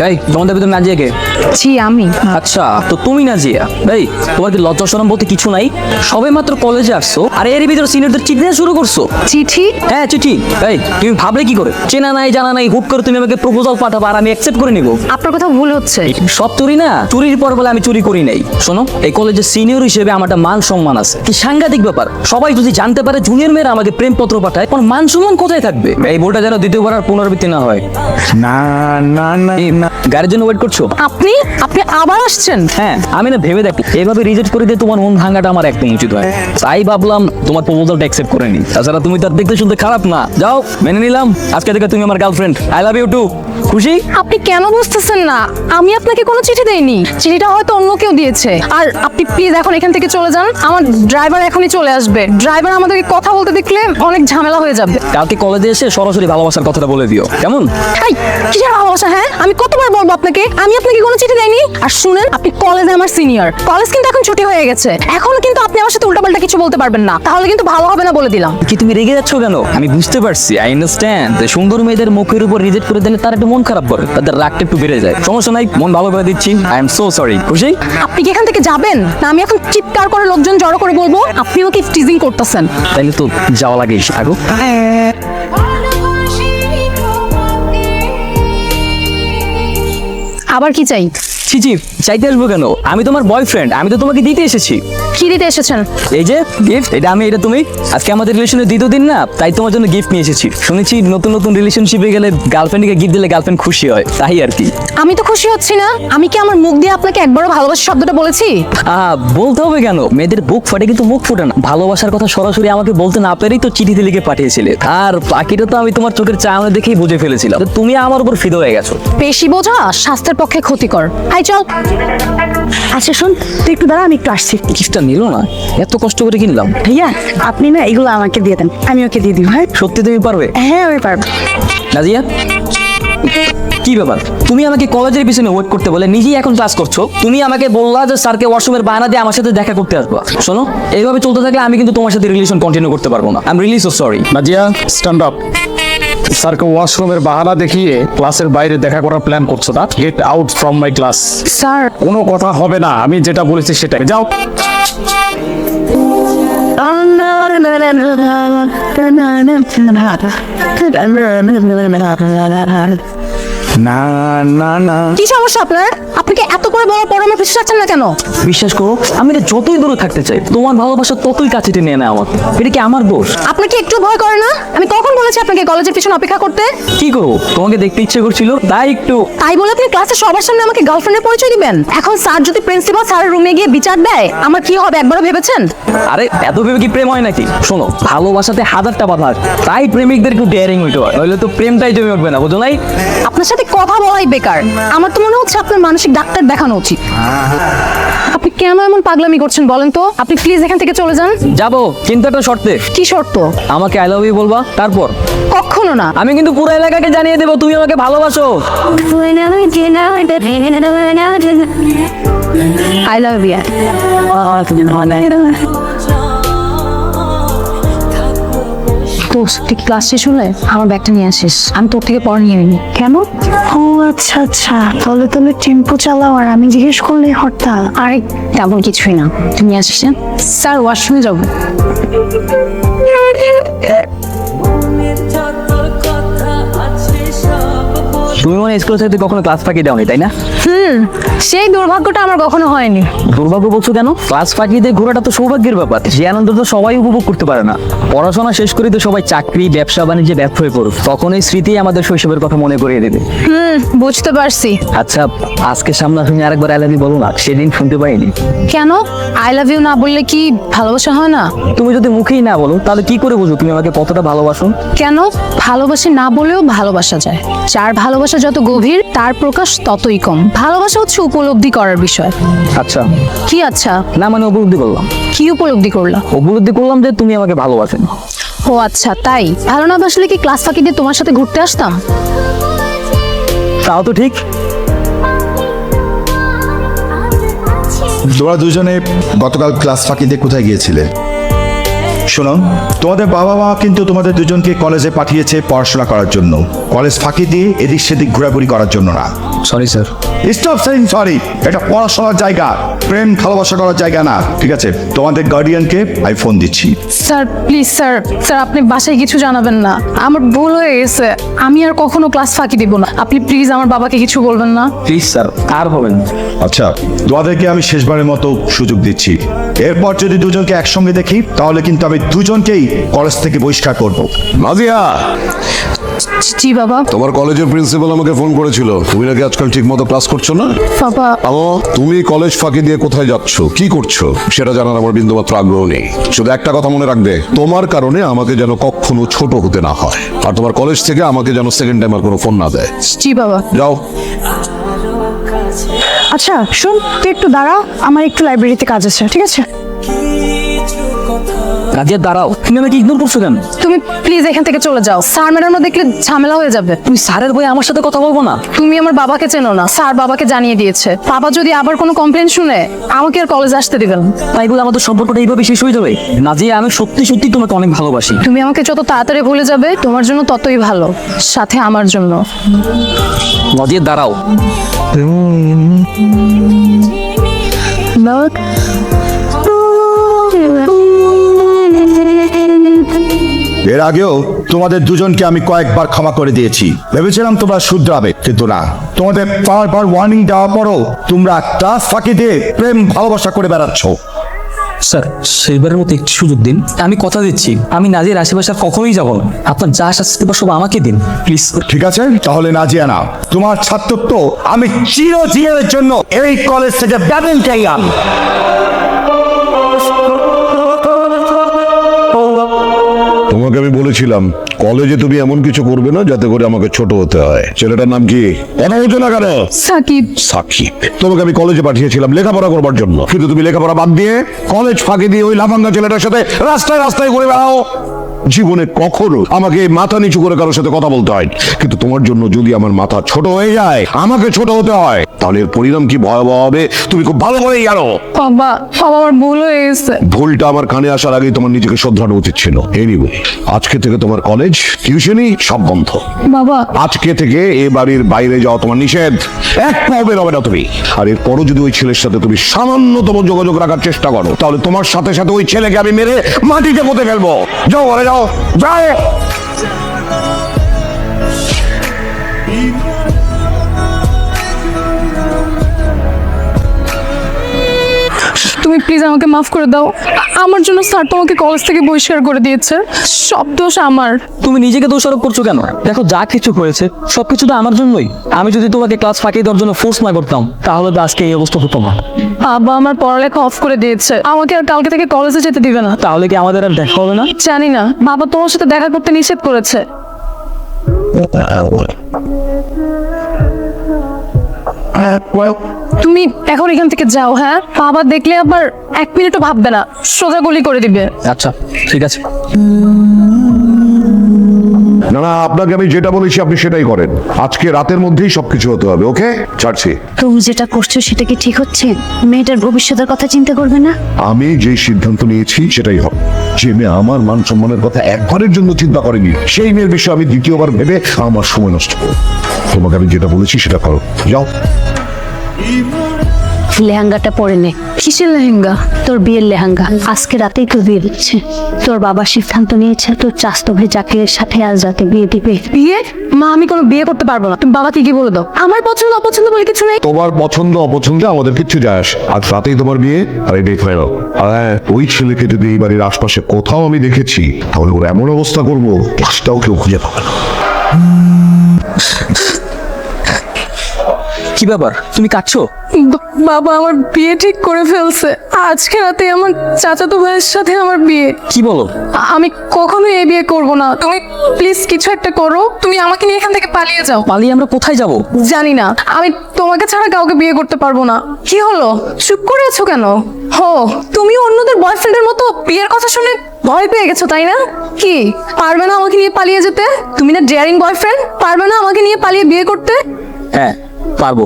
এই তোমাদের ভিতরে নাজিয়া কে? জি আমি। আচ্ছা তো তুমি নাজিয়া এই তোমার কি লজ্জা শরম বলতে কিছু নাই? সবে মাত্র কলেজে আসছো আর এর ভিতরে সিনিয়রদের চিঠি দেওয়া শুরু করছ? চিঠি? হ্যাঁ চিঠি। এই তুমি ভাবলে কি করে? চেনা নাই জানা নাই হুট করে তুমি আমাকে প্রপোজাল পাঠাবো আর আমি অ্যাকসেপ্ট করে নিবো। আপনার কথা ভুল হচ্ছে। সব চুরি না? চুরির পর বলে আমি চুরি করি নাই। শোনো এই কলেজের সিনিয়র হিসেবে আমার একটা মান সম্মান আছে। কি সাংঘাতিক ব্যাপার। সবাই যদি জানতে পারে জুনিয়র মেয়েরা আমাকে প্রেমপত্র পাঠায় কোন মান সম্মান কোথায় থাকবে? এই বইটা যেন দ্বিতীয়বার আর পুনরাবৃত্তি না হয়। না না না না। গাড়ির জন্য ওয়েট করছ? আপনি আপনি আবার আসছেন? হ্যাঁ আমি না ভেবে দেখি। এভাবে রিজেক্ট করে দিয়ে তোমার মন ভাঙাটা আমার একদম উচিত হয় তাই ভাবলাম তোমার প্রপোজালটা অ্যাকসেপ্ট করে নি তাছাড়া তুমি তার দেখতে শুনতে খারাপ না। যাও মেনে নিলাম। আজকে থেকে তুমি আমার girlfriend I love you too খুশি? আপনি কেন বুঝতেছেন না? আমি আপনাকে কোনো চিঠি দেইনি। চিঠিটা হয়তো অন্য কেউ দিয়েছে। আর আপনি প্লিজ এখন এখান থেকে চলে যান। আমার ড্রাইভার এখনই চলে আসবে। ড্রাইভার আমাদেরকে কথা বলতে দেখলে অনেক ঝামেলা হয়ে যাবে। কালকে কলেজে এসে সরাসরি ভালোবাসার কথাটা বলে দিও। কেমন? কিসের ভালোবাসা হ্যাঁ? আমি কতবার বলব আপনাকে? আমি আপনাকে কোনো চিঠি দেইনি আর শুনেন আপনি কলেজে আমার সিনিয়র কলেজ কিন্তু এখন ছুটি হয়ে গেছে। এখন কিন্তু আপনি আমার সাথে উল্টাপাল্টা কিছু বলতে পারবেন না। তাহলে কিন্তু ভালো হবে না বলে দিলাম। কি তুমি রেগে যাচ্ছ কেন? আমি বুঝতে পারছি আই আন্ডারস্ট্যান্ড সুন্দর মেয়েদের মুখের উপর রিজেক্ট করে দিলে তার একটু মন খারাপ করে তাদের রাগটা একটু বেড়ে যায়। সমস্যা নাই মন ভালো করে দিচ্ছি। আই এম সো সরি খুশি? আপনি কি এখান থেকে যাবেন? না আমি এখন চিৎকার করে লোকজন জড়ো করে বলব আপনিও কি টিজিং করতেছেন? তাইলে তো যাওয়া লাগে আগো। আবার কি চাই? ছি ছি চাইতে আসব কেন? আমি তোমার বয়ফ্রেন্ড আমি তো তোমাকে দিতে এসেছি। কি দিতে এসেছেন? এই যে গিফট এটা আমি এটা তুমি। আজকে আমাদের রিলেশনের দ্বিতীয় দিন না তাই তোমার জন্য গিফট নিয়ে এসেছি। শুনেছি নতুন নতুন রিলেশনশিপে গেলে গার্লফ্রেন্ডকে গিফট দিলে গার্লফ্রেন্ড খুশি হয় তাই আর কি। আমি তো খুশি হচ্ছি না। আমি কি আমার মুখ দিয়ে আপনাকে একবারও ভালোবাসা শব্দটা বলেছি? আহ বলতে হবে কেন? মেয়েদের বুক ফাটে কিন্তু মুখ ফুটে না। ভালোবাসার কথা সরাসরি আমাকে বলতে না পেরেই তো চিঠিতে লিখে পাঠিয়েছিলে। আর বাকিটা তো আমি তোমার চোখের চাহনে দেখেই বুঝে ফেলেছিলাম তুমি আমার উপর ফিদে হয়ে গেছো। বেশি বোঝা স্বাস্থ্যের পক্ষে ক্ষতিকর। আই চল। আচ্ছা শোন তুই একটু দাঁড়া আমি একটু আসছি। গিফটটা নিল না? এত কষ্ট করে কিনলাম। ভাইয়া আপনি না এগুলো আমাকে দিয়ে দেন আমি ওকে দিয়ে দিব হ্যাঁ? সত্যি তুমি পারবে? হ্যাঁ আমি পারব। নাজিয়া কি ব্যাপার? তুমি আমাকে কলেজের পিছনে ওয়েট করতে বলে নিজেই এখন ক্লাস করছ। তুমি আমাকে বললা যে স্যারকে ওয়াশরুমের বাহানা দিয়ে আমার সাথে দেখা করতে আসবা। শোনো এইভাবে চলতে থাকলে আমি কিন্তু তোমার সাথে রিলেশন কন্টিনিউ করতে পারব না। I am really so sorry Nazia stand up স্যারকে ওয়াশরুমের বাহানা দেখিয়ে ক্লাসের বাইরে দেখা করার প্ল্যান করছ না get out from my class sir. কোনো কথা হবে না আমি যেটা বলেছি সেটাই। যাও। না না না। কি সমস্যা আপনার? আপনি কি এত করে বড় পর আমার পিছু চাচ্ছেন না কেন? বিশ্বাস করো আমি এটা যতই দূরে থাকতে চাই তোমার ভালোবাসা ততই কাছে টেনে নেয় আমাকে। এটা কি আমার দোষ? আপনার কি একটু ভয় করে না? আমি কখন বলেছি আপনাকে কলেজের পিছনে অপেক্ষা করতে। কি করব? তোমাকে দেখতে ইচ্ছে করছিল তাই একটু তাই বলে আপনি ক্লাসে সবার সামনে আমাকে গার্লফ্রেন্ডের পরিচয় দিবেন? এখন স্যার যদি প্রিন্সিপাল স্যারের রুমে গিয়ে বিচার দেয় আমার কি হবে? একবারও ভেবেছেন? আরে এত ভেবে কি প্রেম হয় নাকি? শোনো ভালোবাসাতে হাজারটা বাধা আছে। তাই প্রেমিকদের একটু ডেয়ারিং হইতে হয়। নইলে তো প্রেমটাই জমে উঠবে না বুঝো নাই? আপনার সাথে কথা বলাই বেকার। আমার তো মনে হচ্ছে আপনার মানসিক ডাক্তার দেখানো উচিত। আপনি কেন এমন পাগলামি করছেন বলেন তো? আপনি প্লিজ এখান থেকে চলে যান। যাব কিন্তু একটা শর্তে। কি শর্ত? আমাকে আই লাভ ইউ বলবা তারপর। কখনো না। আমি কিন্তু পুরো এলাকাকে জানিয়ে দেবো তুমি আমাকে ভালোবাসো। আই লাভ ইউ দোস্ত তুই ক্লাস শেষ হলে? আমার ব্যাগটা নিয়ে আসিস। আমি তোর থেকে পড়া নিয়ে নিই কেন? ও আচ্ছা আচ্ছা। তলে তলে টেম্পো চালাও আর আমি জিজ্ঞেস করলে হরতাল। আরে তেমন কিছুই না। তুমি আসিস না? স্যার ওয়াশরুমে যাব। তুমি মানে স্কুল থেকে কখনো ক্লাস ফাঁকি দাওনি তাই না? হুম সেই দুর্ভাগ্যটা আমার কখনো হয়নি। দুর্ভাগ্য বলছো কেন? ক্লাস ফাঁকি দিয়ে ঘোরাটা তো সৌভাগ্যের ব্যাপার। যে আনন্দ তো সবাই উপভোগ করতে পারে না। পড়াশোনা শেষ করে তো সবাই চাকরি ব্যবসা বাণিজ্যে ব্যর্থ হয়ে পড়ুক। তখন এই স্মৃতি আমাদের শৈশবের কথা মনে করিয়ে দেবে। হুম বুঝতে পারছি। আচ্ছা আজকে সামনে তুমি আরেকবার আলাদি বলো না সেদিন শুনতে পাইনি। কেন? আই লাভ ইউ না বললে কি ভালোবাসা হয় না? তুমি যদি মুখেই না বলো তাহলে কি করে বুঝো? তুমি আমাকে কতটা ভালোবাসো? কেন? ভালোবাসে না বলেও ভালোবাসা যায়। যার ভালোবাসা যত গভীর তার প্রকাশ ততই কম। ভালোবাসা হচ্ছে উপলব্ধি করার বিষয়। আচ্ছা। কি আচ্ছা? না মানে উপলব্ধি করলাম। কি উপলব্ধি করলা? উপলব্ধি করলাম যে তুমি আমাকে ভালোবাসেন। ও আচ্ছা তাই? ভালো না বাসলে কি ক্লাস ফাঁকি দিয়ে তোমার সাথে ঘুরতে আসতাম? তাও তো ঠিক। তোমরা দুজনে গতকাল ক্লাস ফাঁকি দিয়ে কোথায় গিয়েছিলে? শোনো, তোমাদের বাবা মা কিন্তু তোমাদের দুজনকে কলেজে পাঠিয়েছে পড়াশোনা করার জন্য। কলেজ ফাঁকি দিয়ে এদিক সেদিক ঘোরাঘুরি করার জন্য না। Sorry sir stop saying sorry এটা পড়াশোনার জায়গা। প্রেম ভালোবাসা করার জায়গা না। ঠিক আছে? তোমাদের গার্ডিয়ানকে আমি ফোন দিচ্ছি। স্যার প্লিজ স্যার স্যার আপনি বাসায় কিছু জানাবেন না। আমার ভুল হয়ে গেছে। আমি আর কখনো ক্লাস ফাঁকি দিব না। আপনি প্লিজ আমার বাবাকে কিছু বলবেন না। প্লিজ স্যার আর হবেন আচ্ছা তোমাদেরকে আমি শেষবারের মতো সুযোগ দিচ্ছি। এরপর যদি দুজনকে একসঙ্গে দেখি তাহলে কিন্তু আমি দুজনকেই কলেজ থেকে বহিষ্কার করব। নাজিয়া! জি বাবা। তোমার কলেজের প্রিন্সিপাল আমাকে ফোন করেছিল। তুমি নাকি আজকাল ঠিক মতো ক্লাস করছ না? বাবা। আমো তুমি কলেজ ফাঁকি দিয়ে কোথায় যাচ্ছ? কি করছ? সেটা জানার আমার বিন্দুমাত্র আগ্রহ নেই। শুধু একটা কথা মনে রাখবে তোমার কারণে আমাকে যেন কখনো ছোট হতে না হয়। আর তোমার কলেজ থেকে আমাকে যেন সেকেন্ড টাইম আর কোনো ফোন না দেয়। জি বাবা। যাও। আচ্ছা শোন তুই একটু দাঁড়া আমার একটু লাইব্রেরিতে কাজ আছে ঠিক আছে? কাজের দাঁড়াও। তুমি আমাকে ইগনোর করছ কেন? তুমি প্লিজ এখান থেকে চলে যাও। স্যার ম্যাডাম দেখলে ঝামেলা হয়ে যাবে। তুমি স্যারের বই আমার সাথে কথা বলব না? তুমি আমার বাবাকে চেনো না। স্যার বাবাকে জানিয়ে দিয়েছে। বাবা যদি আবার কোনো কমপ্লেন শুনে আমাকে আর কলেজে আসতে দিবেন তাই বলে আমাদের সম্পর্কটা এইভাবে শেষ হয়ে যাবে? নাজিয়া আমি সত্যি সত্যি তোমাকে অনেক ভালোবাসি। তুমি আমাকে যত তাড়াতাড়ি ভুলে যাবে তোমার জন্য ততই ভালো। সাথে আমার জন্য। নাজিয়া দাঁড়াও। এর আগেও তোমাদের দুজনকে আমি কয়েকবার ক্ষমা করে দিয়েছি। ভেবেছিলাম তোমরা শুধরাবে কিন্তু না। তোমাদের বারবার ওয়ার্নিং দেওয়ার পরও তোমরা ক্লাস ফাঁকি দিয়ে প্রেম ভালোবাসা করে বেড়াচ্ছ। স্যার সেইবারের মতো একটু সুযোগ দিন। আমি কথা দিচ্ছি। আমি নাজির আশেপাশে কখনোই যাব না। আপনার যা শাস্তি বা সব আমাকে দিন। প্লিজ ঠিক আছে? তাহলে নাজিয়া না তোমার ছাত্রত্ব আমি চিরজীবনের জন্য এই কলেজ থেকে ব্যাবেল চাইলাম বলেছিলাম কলেজে তুমি এমন কিছু করবে না যাতে করে আমাকে ছোট হতে হয়। ছেলেটার নাম কি? কথা হচ্ছে না কেন? সাকিব। সাকিব। তোমাকে আমি কলেজে পাঠিয়েছিলাম লেখাপড়া করবার জন্য। কিন্তু তুমি লেখাপড়া বাদ দিয়ে কলেজ ফাঁকি দিয়ে ওই লাফাঙ্গা ছেলেটার সাথে রাস্তায় রাস্তায় ঘুরে বেড়াও। জীবনে কখনো আমাকে মাথা নিচু করে কারোর সাথে কথা বলতে হয়। কিন্তু তোমার জন্য যদি আমার মাথা ছোট হয়ে যায় আমাকে ছোট হতে হয় তাহলে এর পরিণাম কি ভয়াবহ হবে? তুমি খুব ভালো করেই জানো। বাবা বাবা আমার ভুল হয়ে গেছে। ভুলটা আমার কানে আসার আগেই তোমার নিজেকে শোধরানো উচিত ছিল। এনিওয়ে আজকে থেকে তোমার কলেজ টিউশনই সব বন্ধ। বাবা। আজকে থেকে এ বাড়ির বাইরে যাওয়া তোমার নিষেধ। এক পাও বেরোবে না তুমি। আর এরপরও যদি ওই ছেলের সাথে তুমি সামান্যতম যোগাযোগ রাখার চেষ্টা করো তাহলে তোমার সাথে সাথে ওই ছেলেকে আমি মেরে মাটিতে পুঁতে ফেলব। যাও ঘরে যাও। যাও তুমি প্লিজ আমাকে মাফ করে দাও। আমার জন্য স্যার তোমাকে কলেজ থেকে বহিষ্কার করে দিয়েছে। সব দোষ আমার। তুমি নিজেকে দোষারোপ করছ কেন? দেখো যা কিছু হয়েছে সবকিছু তো আমার জন্যই। আমি যদি তোমাকে ক্লাস ফাঁকি দেওয়ার জন্য ফোর্স না করতাম তাহলে তো আজকে এই অবস্থা হতো না। বাবা আমার পড়ালেখা অফ করে দিয়েছে। আমাকে আর কালকে থেকে কলেজে যেতে দিবে না। তাহলে কি আমাদের আর দেখা হবে না? জানি না। বাবা তোমার সাথে দেখা করতে নিষেধ করেছে। তুমি এখন এখান থেকে যাও হ্যাঁ? বাবা দেখলে আবার এক মিনিটও ভাববে না। সোজা গুলি করে দিবে। আচ্ছা ঠিক আছে। না না আপনাকে আমি যেটা বলেছি আপনি সেটাই করেন। আজকে রাতের মধ্যেই সবকিছু হতে হবে ওকে? ছাড়ছি। তুমি যেটা করছ সেটা কি ঠিক হচ্ছে? মেয়েটার ভবিষ্যতের কথা চিন্তা করবে না? আমি যে সিদ্ধান্ত নিয়েছি সেটাই হবে। যে মেয়ে আমার মান সম্মানের কথা একবারের জন্য চিন্তা করেনি সেই মেয়ের বিষয়ে আমি দ্বিতীয়বার ভেবে আমার সময় নষ্ট করব তোমাকে আমি যেটা বলেছি সেটা করো। যাও। লেহেঙ্গাটা পরে নে। কিসের লেহেঙ্গা? তোর বিয়ের লেহেঙ্গা। আজকে রাতেই তো বিয়ে দিচ্ছে। তোর বাবা সিদ্ধান্ত নিয়েছে তোর চাস্তো ভাই জাকিরের সাথে আজ রাতে বিয়ে দিবে। বিয়ে? মা আমি কোনো বিয়ে করতে পারব না। তুমি বাবাকে কি বলে দাও। আমার পছন্দ অপছন্দ বলে কিছু নেই। তোমার পছন্দ অপছন্দে আমাদের কিচ্ছু যায় আসে। আজ রাতেই তোমার বিয়ে আর এটাই ফাইনাল আর হ্যাঁ ওই ছেলেকে যদি এই বাড়ির আশপাশে কোথাও আমি দেখেছি তাহলে ওর এমন অবস্থা করব লাশটাও কেউ খুঁজে পাবে না। কি ব্যাপার? তুমি কাটছো বা- বাবা আমার বিয়ে ঠিক করে ফেলছে। আজকে রাতে আমার চাচাতো ভাইয়ের সাথে আমার বিয়ে। কি বলো? আমি কখনোই এই বিয়ে করব না। তুমি প্লিজ কিছু একটা করো। তুমি আমাকে নিয়ে এখান থেকে পালিয়ে যাও। পালিয়ে আমরা কোথায় যাব? জানি না। আমি তোমাকে ছাড়া কাউকে বিয়ে করতে পারব না। কি হলো? চুপ করে আছো কেন? হো তুমি অন্যদের বয়ফ্রেন্ডের মতো বিয়ের কথা শুনে ভয় পেয়ে গেছো তাই না? কি? পারবে না আমাকে নিয়ে পালিয়ে যেতে? তুমি না ডেয়ারিং বয়ফ্রেন্ড পারবে না আমাকে নিয়ে পালিয়ে বিয়ে করতে? হ্যাঁ পারব।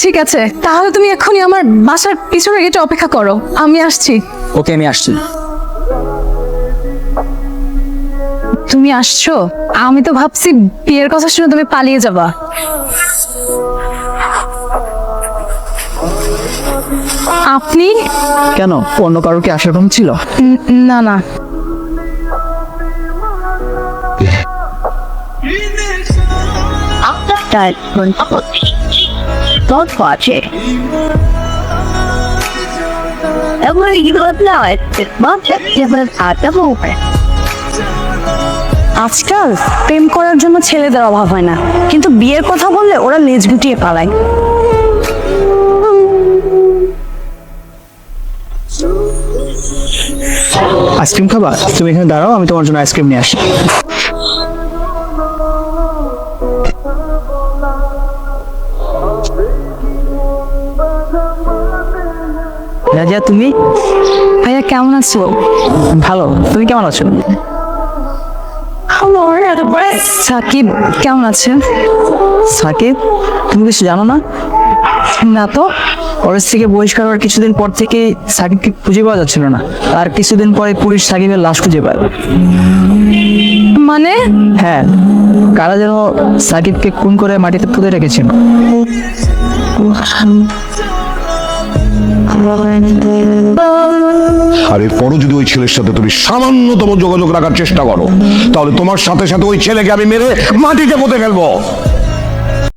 ঠিক আছে তাহলে তুমি এক্ষুনি আমার বাসার পিছনে গেটে অপেক্ষা করো। আমি আসছি। ওকে আমি আসছি। তুমি আসছো? আমি তো ভাবছি বিয়ের কথা শুনে তুমি পালিয়ে যাবা। আপনি? কেন? অন্য কারও কি আসার কম ছিল? না না। Much different at the moment. আজকাল প্রেম করার জন্য ছেলেদের অভাব হয় না। কিন্তু বিয়ের কথা বললে ওরা লেজ গুটিয়ে পালায়। আইসক্রিম খাবা? তুমি এখানে দাঁড়াও আমি তোমার জন্য আইসক্রিম নিয়ে আসি। রাজা তুমি? ভাইয়া কেমন আছো? ভালো। তুমি কেমন আছো? সাকিব কেমন আছেন সাকিব তুমি কিছু জানো না? না তো কলেজ থেকে বহিষ্কার হওয়ার কিছুদিন পর থেকে সাকিবকে খুঁজে পাওয়া যাচ্ছিল না। আর কিছুদিন পরে পুলিশ সাকিবের লাশ খুঁজে পায়। মানে? হ্যাঁ কারা যেন সাকিবকে খুন করে মাটিতে পুঁতে রেখেছিল। আর এরপরও যদি ওই ছেলের সাথে তুমি সামান্যতম যোগাযোগ রাখার চেষ্টা করো, তাহলে তোমার সাথে সাথে ওই ছেলেকে আমি মেরে মাটিতে পোতে ফেলব।